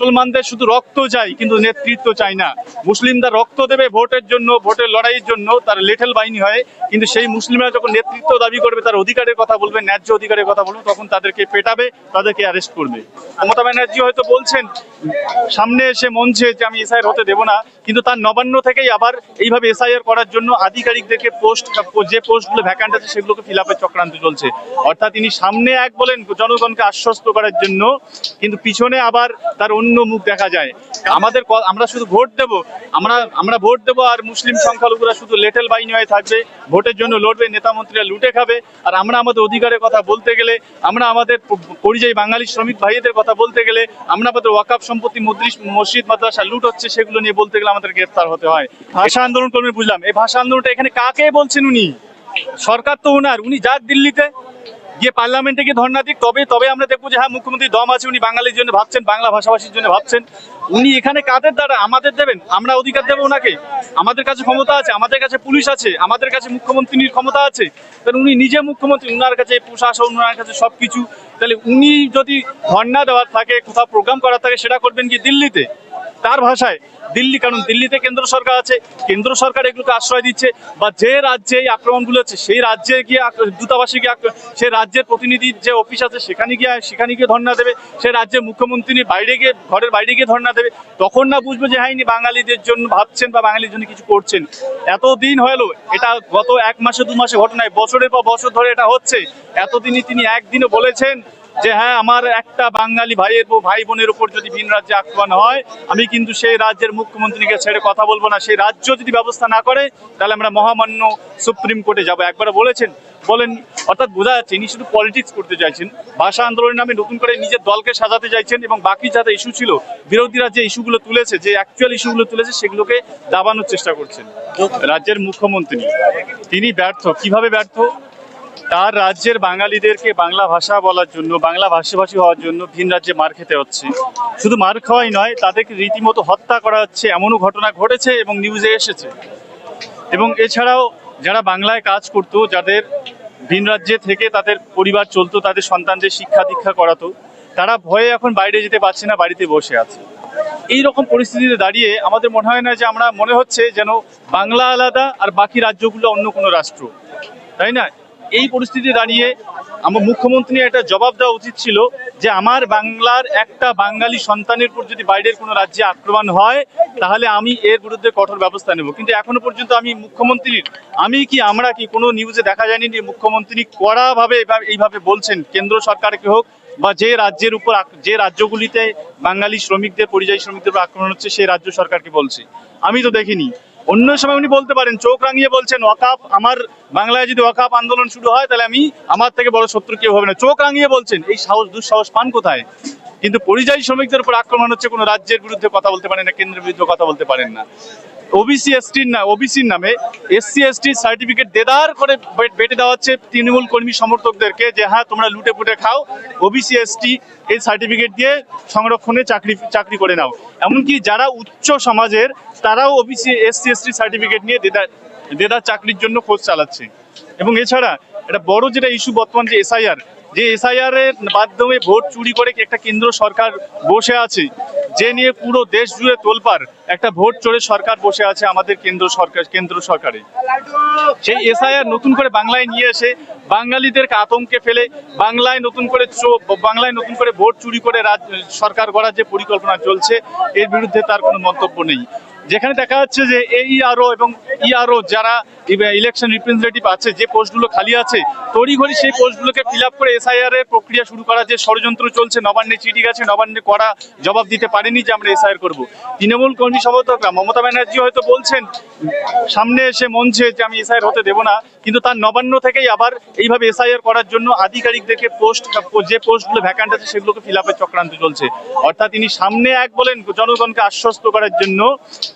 মুসলমানদের শুধু রক্ত চাই, কিন্তু নেতৃত্ব চাই না। মুসলিমরা রক্ত দেবে ভোটের জন্য, ভোটের লড়াইয়ের জন্য, তার লেঠেল বাহিনী হয়, কিন্তু সেই মুসলিমরা যখন নেতৃত্ব দাবি করবে, তার অধিকারের কথা বলবে, ন্যায্য অধিকারের কথা বলবে, তখন তাদেরকে পেটাবে, তাদেরকে অ্যারেস্ট করবে। মমতা ব্যানার্জি হয়তো বলছেন, সামনে এসে মঞ্চে যে আমি এসআইআর হতে দেবো না, কিন্তু তার নবান্ন থেকেই আবার এইভাবে এসআইআর করার জন্য আধিকারিকদেরকে পোস্ট যে পোস্টগুলো ভ্যাকান্ট আছে, সেগুলোকে ফিল আপের চক্রান্ত চলছে। অর্থাৎ তিনি সামনে এক বলেন, জনগণকে আশ্বস্ত করার জন্য, কিন্তু পিছনে আবার তার অন্য মুখ দেখা যায়। আমাদের আমরা শুধু ভোট দেব। আমরা আমরা ভোট দেব আর মুসলিম সংখ্যালঘুরা শুধু লেটেল বাহিনী হয়ে থাকবে। ভোটের জন্য লড়বে, নেতা মন্ত্রীরা লুটে খাবে। আর আমরা আমাদের অধিকারের কথা বলতে গেলে, আমরা আমাদের পরিযায়ী বাঙালি শ্রমিক ভাইদের কথা বলতে গেলে, আমরা আমাদের ওয়াকাফ সম্পত্তি, মদ্রিস, মসজিদ, মাদ্রাসা, লুট হচ্ছে সেগুলো নিয়ে বলতে গেলে আমাদের গ্রেফতার হতে হয়। ভাষা আন্দোলন করবেন বুঝলাম। এই ভাষা আন্দোলনটা এখানে কাকে বলছেন উনি? সরকার তো উনার। উনি যাক দিল্লিতে গিয়ে পার্লামেন্টে গিয়ে ধর্ণা দিক, তবে তবে আমরা দেখব যে হ্যাঁ মুখ্যমন্ত্রী দম আছে, উনি বাঙালির জন্য ভাবছেন, বাংলা ভাষাভাষীর জন্য ভাবছেন। উনি এখানে কাদের দ্বারা আমাদের দেবেন? আমরা অধিকার দেবো ওনাকে। আমাদের কাছে ক্ষমতা আছে, আমাদের কাছে পুলিশ আছে, আমাদের কাছে মুখ্যমন্ত্রীর ক্ষমতা আছে। তাহলে উনি নিজে মুখ্যমন্ত্রী, উনার কাছে প্রশাসন ওনার কাছে সবকিছু। তাহলে উনি যদি ধর্ণা দেওয়ার থাকে, কোথাও প্রোগ্রাম করার থাকে, সেটা করবেন কি দিল্লিতে? তার ভাষায় দিল্লি, কারণ দিল্লিতে কেন্দ্র সরকার আছে, কেন্দ্র সরকার এগুলোকে আশ্রয় দিচ্ছে, বা যে রাজ্যে এই আক্রমণগুলো হচ্ছে, সেই রাজ্যে গিয়ে দূতাবাসে গিয়ে সেই রাজ্যের প্রতিনিধির যে অফিস আছে, সেখানে গিয়ে সেখানে গিয়ে ধর্ণা দেবে, সে রাজ্যের মুখ্যমন্ত্রী বাইরে গিয়ে, ঘরের বাইরে গিয়ে ধর্ণা দেবে, তখন না বুঝব যে হ্যাঁ বাঙালিদের জন্য ভাবছেন বা বাঙালির জন্য কিছু করছেন। এত এতদিন হলো, এটা গত এক মাসে, দু মাসে ঘটনায়, বছরের পর বছর ধরে এটা হচ্ছে, এতদিনই তিনি একদিনও বলেছেন যে হ্যাঁ আমার একটা বাঙালি ভাইয়ের ভাই বোনের উপর যদি ভিন রাজ্যে আক্রমণ হয় আমি কিন্তু সেই রাজ্যের মুখ্যমন্ত্রীকে ছেড়ে কথা বলব না। সেই রাজ্য যদি ব্যবস্থা না করে তাহলে আমরা মহামান্য সুপ্রিম কোর্টে যাব। একবার বলেছেন বলেন অর্থাৎ বোঝা যাচ্ছে ইনি শুধু পলিটিক্স করতে চাইছেন। ভাষা আন্দোলনের নামে নতুন করে নিজের দলকে সাজাতে চাইছেন এবং বাকি যাতে ইস্যু ছিল বিরোধীরা যে ইস্যুগুলো তুলেছে যে অ্যাকচুয়াল ইস্যুগুলো তুলেছে সেগুলোকে দাবানোর চেষ্টা করছেন। রাজ্যের মুখ্যমন্ত্রী তিনি ব্যর্থ। কীভাবে ব্যর্থ? তার রাজ্যের বাঙালিদেরকে বাংলা ভাষা বলার জন্য, বাংলা ভাষাভাষী হওয়ার জন্য ভিন রাজ্যে মার খেতে হচ্ছে। শুধু মার খাওয়াই নয়, তাদেরকে রীতিমতো হত্যা করা হচ্ছে, এমনও ঘটনা ঘটেছে এবং নিউজে এসেছে। এবং এছাড়াও যারা বাংলায় কাজ করতো, যাদের ভিন রাজ্যে থেকে তাদের পরিবার চলতো, তাদের সন্তানদের শিক্ষা দীক্ষা করাতো, তারা ভয়ে এখন বাইরে যেতে পারছে না, বাড়িতে বসে আছে। এই রকম পরিস্থিতিতে দাঁড়িয়ে আমাদের মনে হয় না যে আমরা, মনে হচ্ছে যেন বাংলা আলাদা আর বাকি রাজ্যগুলো অন্য কোনো রাষ্ট্র। তাই না? এই পরিস্থিতি দাঁড়িয়ে আমার মুখ্যমন্ত্রী একটা জবাব দেওয়া উচিত ছিল যে আমার বাংলার একটা বাঙালি সন্তানের উপর যদি বাইরের কোনো রাজ্যে আক্রমণ হয়, তাহলে আমি এর বিরুদ্ধে কঠোর ব্যবস্থা নেব। কিন্তু এখনও পর্যন্ত আমি মুখ্যমন্ত্রীর, আমি কি, আমরা কি কোনো নিউজে দেখা যায়নি যে মুখ্যমন্ত্রী কড়াভাবে এইভাবে বলছেন, কেন্দ্র সরকারকে হোক বা যে রাজ্যের উপর যে রাজ্যগুলিতে বাঙালি শ্রমিকদের, পরিযায়ী শ্রমিকদের উপর আক্রমণ হচ্ছে সেই রাজ্য সরকারকে বলছে। আমি তো দেখিনি। অন্য সময় উনি বলতে পারেন, চোখ রাঙিয়ে বলছেন ওয়াকাপ আমার বাংলায় যদি ওয়াকাপ আন্দোলন শুরু হয়, তাহলে আমি আমার থেকে বড় শত্রু কেউ হবে না। চোখ রাঙিয়ে বলছেন, এই সাহস, দুঃসাহস পান কোথায়? কিন্তু পরিযায়ী শ্রমিকদের উপর আক্রমণ হচ্ছে কোনো রাজ্যের বিরুদ্ধে কথা বলতে পারেন না, কেন্দ্রের বিরুদ্ধে কথা বলতে পারেন না। ওবিসি এসটির না ওবিসির নামে এসসি এসটি সার্টিফিকেট দেদার করে বেটে দেওয়া হচ্ছে তৃণমূল কর্মী সমর্থকদেরকে যে হ্যাঁ তোমরা লুটে পুটে খাও ওবিসি এসটি এই সার্টিফিকেট দিয়ে সংরক্ষণে চাকরি চাকরি করে নাও। এমনকি যারা উচ্চ সমাজের, তারাও ওবিসি এসসি এসটি সার্টিফিকেট নিয়ে দেদার দেদার চাকরির জন্য খোঁজ চালাচ্ছে। এবং এছাড়া একটা বড় যেটা ইস্যু বর্তমান যে এসআইআর যে এসআইআর এর মাধ্যমে ভোট চুরি করে একটা কেন্দ্র সরকার বসে আছে, যে নিয়ে পুরো দেশ জুড়ে তোলপার একটা ভোট চড়ে সরকার বসে আছে আমাদের কেন্দ্র সরকার, কেন্দ্র সরকারে। সেই এসআইআর নতুন করে বাংলায় নিয়ে এসে বাঙালিদেরকে আতঙ্কে ফেলে, বাংলায় নতুন করে বাংলায় নতুন করে ভোট চুরি করে সরকার গড়ার যে পরিকল্পনা চলছে, এর বিরুদ্ধে তার কোনো মন্তব্য নেই। যেখানে দেখা যাচ্ছে যে এইআরও এবং ইআরও যারা ইলেকশন রিপ্রেজেন্টেটিভ আছে, যে পোস্টগুলো খালি আছে, তড়িঘড়ি সেই পোস্টগুলোকে ফিল আপ করে এসআইআর এর প্রক্রিয়া শুরু করা, যে ষড়যন্ত্র চলছে, নবান্নে চিঠি গেছে, নবান্নে করা জবাব দিতে পারেনি যে আমরা এসআইআর করব। তৃণমূল কর্মী সমর্থকরা মমতা ব্যানার্জি হয়তো বলছেন, সামনে এসে মঞ্চে যে আমি এসআইআর হতে দেবো না, কিন্তু তার নবান্ন থেকেই আবার এইভাবে এসআইআর করার জন্য আধিকারিকদেরকে পোস্ট যে পোস্টগুলো ভ্যাকান্ট আছে সেগুলোকে ফিল আপের চক্রান্ত চলছে। অর্থাৎ তিনি সামনে এক বলেন, জনগণকে আশ্বস্ত করার জন্য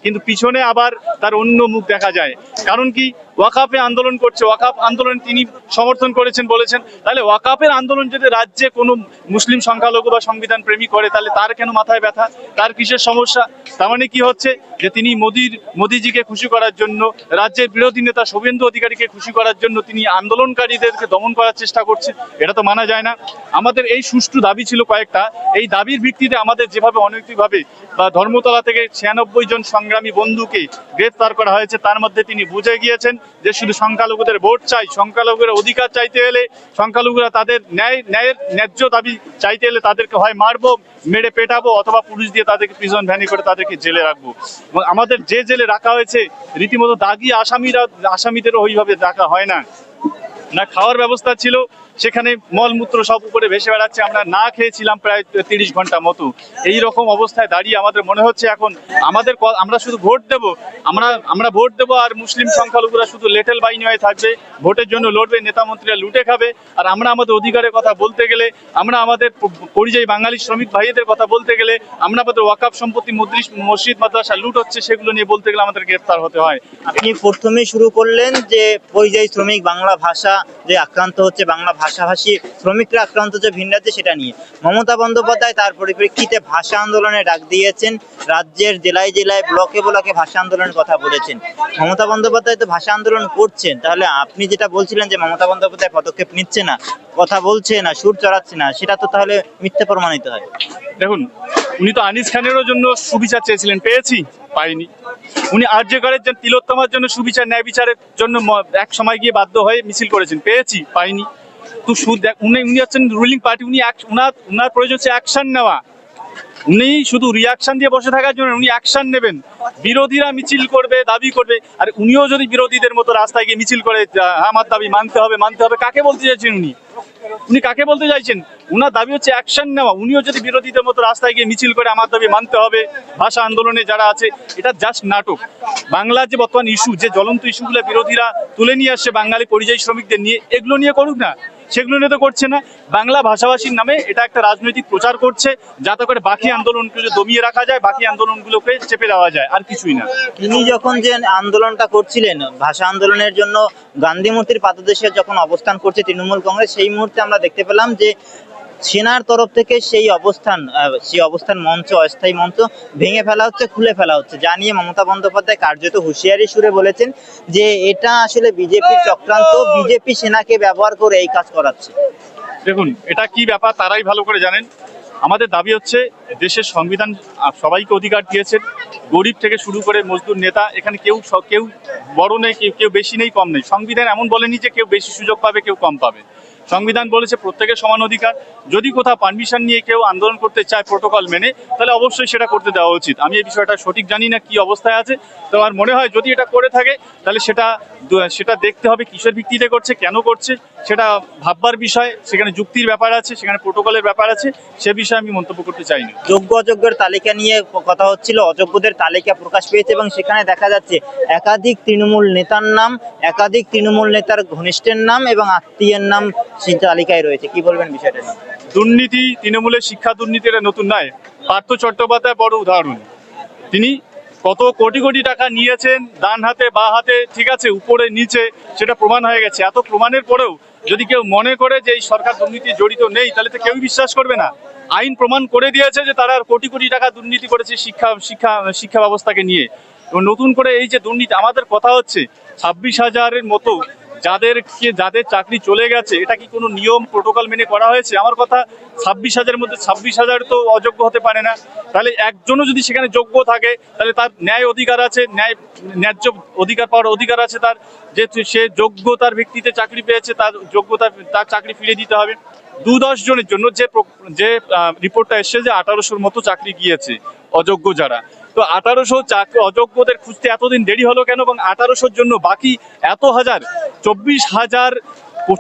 কিন্তু পিছনে আবার তার অন্য মুখ দেখা যায়। কারণ কি? ওয়াকাফে আন্দোলন করছে, ওয়াকাফ আন্দোলন তিনি সমর্থন করেছেন, বলেছেন, তাহলে ওয়াকাফের আন্দোলন যদি রাজ্যে কোনো মুসলিম সংখ্যালঘু বা সংবিধান প্রেমী করে, তাহলে তার কেন মাথায় ব্যথা? তার কিসের সমস্যা? তার মানে কি হচ্ছে? যে তিনি মোদির, মোদিজিকে খুশি করার জন্য, রাজ্যের বিরোধী নেতা শুভেন্দু অধিকারীকে খুশি করার জন্য তিনি আন্দোলনকারীদেরকে দমন করার চেষ্টা করছে এটা তো মানা যায় না। আমাদের এই সুষ্ঠু দাবি ছিল কয়েকটা, এই দাবির ভিত্তিতে আমাদের যেভাবে অনৈতিকভাবে বা ধর্মতলা থেকে ছিয়ানব্বই জন সংগ্রামী বন্ধুকে গ্রেফতার করা হয়েছে, তার মধ্যে তিনি বুঝে গিয়েছেন। যে শুধু সংখ্যালঘুদের ভোট চাই সংখ্যালঘুরা অধিকার চাইতে এলে সংখ্যালঘুরা তাদের ন্যায়, ন্যায়ের ন্যায্য দাবি চাইতে এলে তাদেরকে হয় মারবো, মেরে পেটাবো অথবা পুলিশ দিয়ে তাদেরকে প্রিজন ভ্যানি করে তাদেরকে জেলে রাখব। আমাদের যে জেলে রাখা হয়েছে, রীতিমতো দাগি আসামিরা, আসামিদেরও ওইভাবে রাখা হয় না। না, খাওয়ার ব্যবস্থা ছিল সেখানে মলমূত্র সব উপরে ভেসে বেড়াচ্ছে। আমরা না খেয়েছিলাম প্রায় তিরিশ ঘণ্টা মতো। এই রকম অবস্থায় দাঁড়িয়ে আমাদের মনে হচ্ছে এখন আমাদের আমরা শুধু ভোট দেব। আমরা আমরা ভোট দেব আর মুসলিম সংখ্যালঘুরা শুধু লেটেল বাহিনী হয়ে থাকবে। ভোটের জন্য লড়বে, নেতা মন্ত্রীরা লুটে খাবে। আর আমরা আমাদের অধিকারের কথা বলতে গেলে, আমরা আমাদের পরিযায়ী বাঙালি শ্রমিক ভাইদের কথা বলতে গেলে, আমরা আমাদের ওয়াকাফ সম্পত্তি, মদ্রিস, মসজিদ, মাদ্রাসা লুট হচ্ছে সেগুলো নিয়ে বলতে গেলে আমাদের গ্রেফতার হতে হয়। আপনি প্রথমে শুরু করলেন যে পরিযায়ী শ্রমিক বাংলা ভাষা যে আক্রান্ত হচ্ছে, বাংলা ভাষাভাষী শ্রমিকরা আক্রান্ত যে ভিন রাজ্যে, সেটা নিয়ে। মমতা বন্দ্যোপাধ্যায় তার পরিপ্রেক্ষিতে ভাষা আন্দোলনে ডাক দিয়েছেন। রাজ্যের জেলায় জেলায় ব্লকে ব্লকে ভাষা আন্দোলনের কথা বলেছেন। মমতা বন্দ্যোপাধ্যায় তো ভাষা আন্দোলন করছেন। তাহলে আপনি যেটা বলছিলেন যে মমতা বন্দ্যোপাধ্যায় পদক্ষেপ নিচ্ছে না, কথা বলছে না, সুর চড়াচ্ছে না, সেটা তো তাহলে মিথ্যে প্রমাণিত হয়। দেখুন, উনি তো আনিস খানেরও জন্য সুবিচার চেয়েছিলেন, পেয়েছি, পাইনি। উনি আর্যকরের জন্য তিলোত্তমার জন্য সুবিচার, ন্যায় বিচারের জন্য এক সময় গিয়ে বাধ্য হয়ে মিছিল করেছেন, পেয়েছি, পাইনি। তো উনি উনি হচ্ছেন রুলিং পার্টি উনি উনার উনার প্রয়োজন হচ্ছে অ্যাকশন নেওয়া। উনি শুধু রিয়াকশন দিয়ে বসে থাকার জন্য উনি অ্যাকশন নেবেন। বিরোধীরা মিছিল করবে, দাবি করবে, আর উনিও যদি বিরোধীদের মতো রাস্তায় গিয়ে মিছিল করে আমার দাবি মানতে হবে মানতে হবে, কাকে বলতে চাইছেন উনি? উনি কাকে বলতে চাইছেন? উনার দাবি হচ্ছে অ্যাকশন নেওয়া। উনিও যদি বিরোধীদের মতো রাস্তায় গিয়ে মিছিল করে, আমার দাবি মানতে হবে, ভাষা আন্দোলনে যারা আছে, এটা জাস্ট নাটক। বাংলার যে বর্তমান ইস্যু যে জ্বলন্ত ইস্যুগুলো বিরোধীরা তুলে নিয়ে আসছে, বাঙালি পরিযায়ী শ্রমিকদের নিয়ে, এগুলো নিয়ে করুক না। সেগুলো নিয়ে তো করছে না। বাংলা ভাষাভাষীর নামে এটা একটা রাজনৈতিক প্রচার করছে, যাতে করে বাকি আন্দোলনগুলো দমিয়ে রাখা যায়, বাকি আন্দোলনগুলোকে চেপে দেওয়া যায়, আর কিছুই না। তিনি যখন যে আন্দোলনটা করছিলেন, ভাষা আন্দোলনের জন্য গান্ধী মূর্তির পাদদেশে যখন অবস্থান করছে তৃণমূল কংগ্রেস, সেই মুহূর্তে আমরা দেখতে পেলাম যে সেনার তরফ থেকে সেই অবস্থান সেই অবস্থান মঞ্চ, অস্থায়ী মঞ্চ ভেঙে ফেলা হচ্ছে, খুলে ফেলা হচ্ছে, যা নিয়ে মমতা বন্দ্যোপাধ্যায় কার্যত হুঁশিয়ারি সুরে বলেছেন যে এটা আসলে বিজেপির চক্রান্ত, বিজেপি সেনাকে ব্যবহার করে এই কাজ করাচ্ছে। দেখুন, এটা কি ব্যাপার তারাই ভালো করে জানেন। আমাদের দাবি হচ্ছে, দেশের সংবিধান সবাইকে অধিকার দিয়েছেন। গরিব থেকে শুরু করে মজদুর নেতা, এখানে কেউ কেউ বড় নেই কেউ বেশি নেই, কম নেই। সংবিধান এমন বলেনি যে কেউ বেশি সুযোগ পাবে, কেউ কম পাবে। সংবিধান বলেছে প্রত্যেকের সমান অধিকার। যদি কোথাও পারমিশন নিয়ে কেউ আন্দোলন করতে চায় প্রোটোকল মেনে, তাহলে অবশ্যই সেটা করতে দেওয়া উচিত। আমি এই বিষয়টা সঠিক জানি না কি অবস্থায় আছে। তো আমার মনে হয় যদি এটা করে থাকে, তাহলে সেটা সেটা দেখতে হবে কিসের ভিত্তিতে করছে, কেন করছে, সেটা ভাববার বিষয়। সেখানে যুক্তির ব্যাপার আছে, সেখানে প্রোটোকলের ব্যাপার আছে, সে বিষয়ে আমি মন্তব্য করতে চাই না যোগ্য অযোগ্যের তালিকা নিয়ে কথা হচ্ছিল, অযোগ্যদের তালিকা প্রকাশ পেয়েছে এবং সেখানে দেখা যাচ্ছে একাধিক তৃণমূল নেতার নাম, একাধিক তৃণমূল নেতার ঘনিষ্ঠের নাম এবং আত্মীয়ের নাম তালিকায় রয়েছে, কি বলবেন বিষয়টা দুর্নীতি, তৃণমূলের শিক্ষা দুর্নীতি এটা নতুন নয়, পার্থ চট্টোপাধ্যায় বড় উদাহরণ। তিনি কত কোটি কোটি টাকা নিয়েছেন, ডান হাতে, বা হাতে, ঠিক আছে, উপরে, নিচে, সেটা প্রমাণ হয়ে গেছে। এত প্রমাণের পরেও যদি কেউ মনে করে যে এই সরকার দুর্নীতি জড়িত নেই, তাহলে তো কেউই বিশ্বাস করবে না। আইন প্রমাণ করে দিয়েছে যে তারা কোটি কোটি টাকা দুর্নীতি করেছে শিক্ষা শিক্ষা শিক্ষা ব্যবস্থাকে নিয়ে। এবং নতুন করে এই যে দুর্নীতি, আমাদের কথা হচ্ছে, ছাব্বিশ হাজারের মতো যাদেরকে যাদের চাকরি চলে গেছে, এটা কি কোনো নিয়ম প্রোটোকল মেনে করা হয়েছে? আমার কথা ছাব্বিশ হাজারের মধ্যে, ছাব্বিশ হাজার তো অযোগ্য হতে পারে না। তাহলে একজনও যদি সেখানে যোগ্য থাকে, তাহলে তার ন্যায় অধিকার আছে, ন্যায় ন্যায্য অধিকার পাওয়ার অধিকার আছে তার, যে সে যোগ্যতার ভিত্তিতে চাকরি পেয়েছে, তার যোগ্যতা তার চাকরি ফিরিয়ে দিতে হবে। দু দশ জনের জন্য যে যে রিপোর্টটা এসছে যে আঠারোশোর মতো চাকরি গিয়েছে, অযোগ্য যারা। তো আঠারোশো চাকরি অযোগ্যদের খুঁজতে এতদিন দেরি হলো কেন এবং আঠারোশোর জন্য বাকি এত হাজার, চব্বিশ হাজার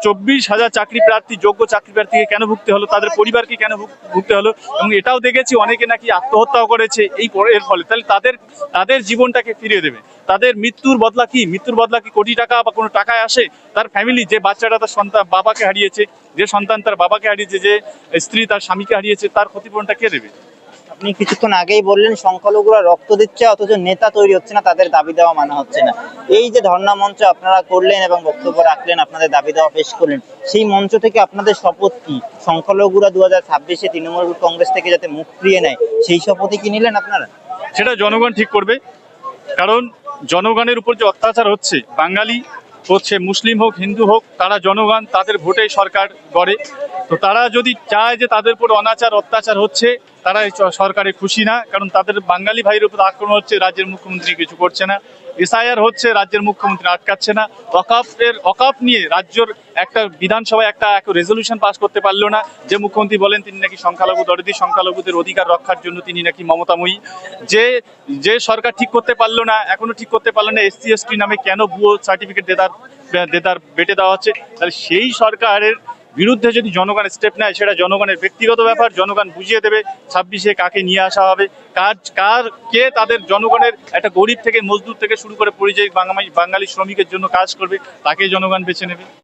চব্বিশ হাজার চাকরি প্রার্থী, যোগ্য চাকরি প্রার্থীকে কেন ভুগতে হলো? তাদের পরিবারকে কেন ভুগতে হলো? এবং এটাও দেখেছি অনেকে নাকি আত্মহত্যাও করেছে এই এর ফলে। তাহলে তাদের তাদের জীবনটাকে ফিরিয়ে দেবে। তাদের মৃত্যুর বদলা কি? মৃত্যুর বদলা কি কোটি টাকা বা কোনো টাকায় আসে? তার ফ্যামিলি যে বাচ্চাটা তার সন্তান বাবাকে হারিয়েছে, যে সন্তান তার বাবাকে হারিয়েছে, যে স্ত্রী তার স্বামীকে হারিয়েছে, তার ক্ষতিপূরণটা কে দেবে? আপনি কিছুক্ষণ আগেই বললেন, সংখ্যালঘুরা রক্ত দিচ্ছে, অথচ নেতা তৈরি হচ্ছে না, তাদের দাবি দেওয়া মানা হচ্ছে না। এই যে ধর্ণা মঞ্চ আপনারা করলেন এবং বক্তব্য রাখলেন, আপনাদের দাবি দেওয়া পেশ করলেন, সেই মঞ্চ থেকে আপনাদের শপথ কি? সংখ্যালঘুরা দু হাজার ছাব্বিশে তৃণমূল কংগ্রেস থেকে যাতে মুখ ফিরিয়ে নেয়, সেই শপথই কি নিলেন আপনারা? সেটা জনগণ ঠিক করবে, কারণ জনগণের উপর যে অত্যাচার হচ্ছে, বাঙালি হচ্ছে, মুসলিম হোক, হিন্দু হোক, তারা জনগণ, তাদের ভোটে সরকার গড়ে। তো তারা যদি চায় যে তাদের উপর অনাচার, অত্যাচার হচ্ছে তারা সরকারে খুশি না, কারণ তাদের বাঙালি ভাইয়ের উপর আক্রমণ হচ্ছে, রাজ্যের মুখ্যমন্ত্রী কিছু করছে না। এসআইআর হচ্ছে, রাজ্যের মুখ্যমন্ত্রী আটকাচ্ছে না। অকাফের অকাফ নিয়ে রাজ্যর একটা বিধানসভায় একটা রেজলিউশন পাস করতে পারল না। যে মুখ্যমন্ত্রী বলেন, তিনি নাকি সংখ্যালঘু দরিদ্র, সংখ্যালঘুদের অধিকার রক্ষার জন্য তিনি নাকি মমতাময়ী। যে যে সরকার ঠিক করতে পারল না, এখনও ঠিক করতে পারল না, এসসি, এসটি নামে কেন ভুয়ো সার্টিফিকেট দেদার দেদার বেটে দেওয়া হচ্ছে? তাহলে সেই সরকারের বিরুদ্ধে যদি জনগণ স্টেপ নেয়, সেটা জনগণের ব্যক্তিগত ব্যাপার, জনগণ বুঝিয়ে দেবে ছাব্বিশে কাকে নিয়ে আসা হবে। কাজ কার, কে তাদের জনগণের একটা গরিব থেকে মজদুর থেকে শুরু করে পরিযায়ী বাঙালি বাঙালি শ্রমিকের জন্য কাজ করবে তাকে জনগণ বেছে নেবে।